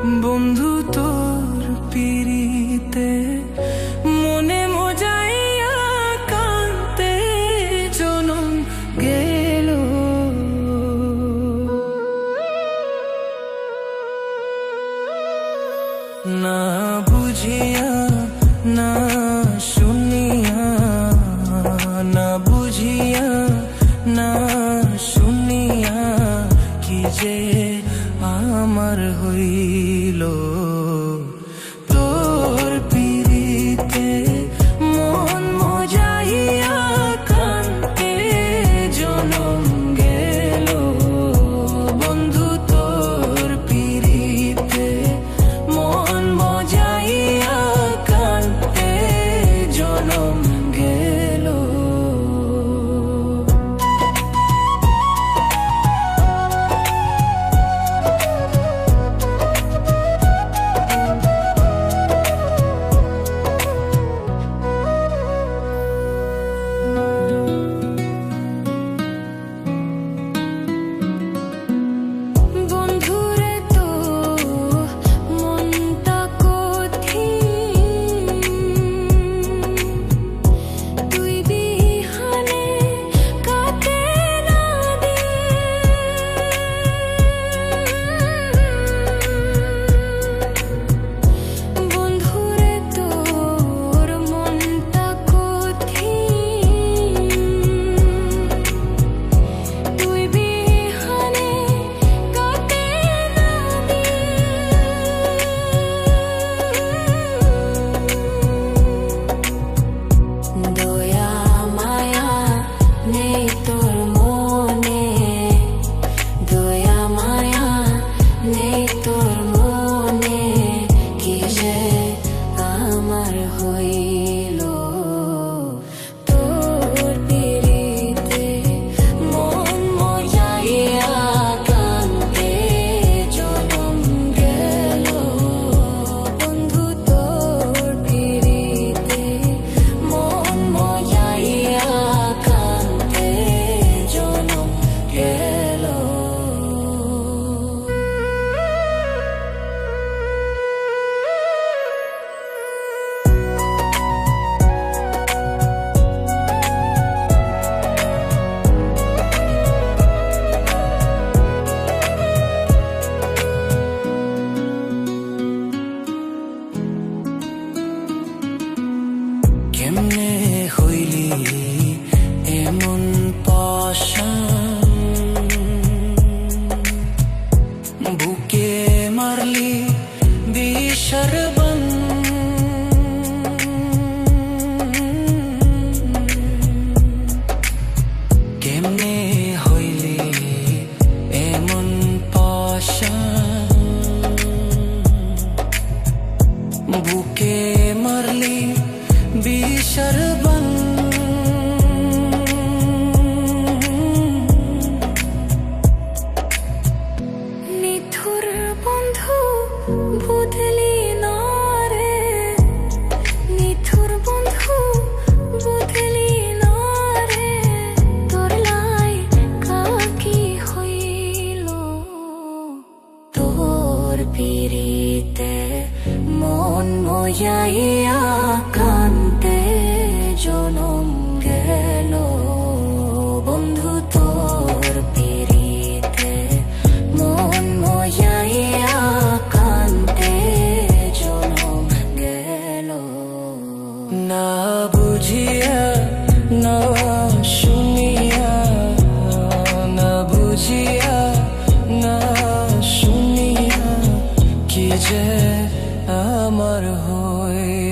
বন্ধু তোর পিড়িতে আমার হইল। দিতে, মন মজাইয়া কান্তে জনম গেল। বন্ধু তোর পেরিতে মন মজাইয়া কান্তে জনম গেল। না বুঝিয়া, না নিজে আমার হয়ে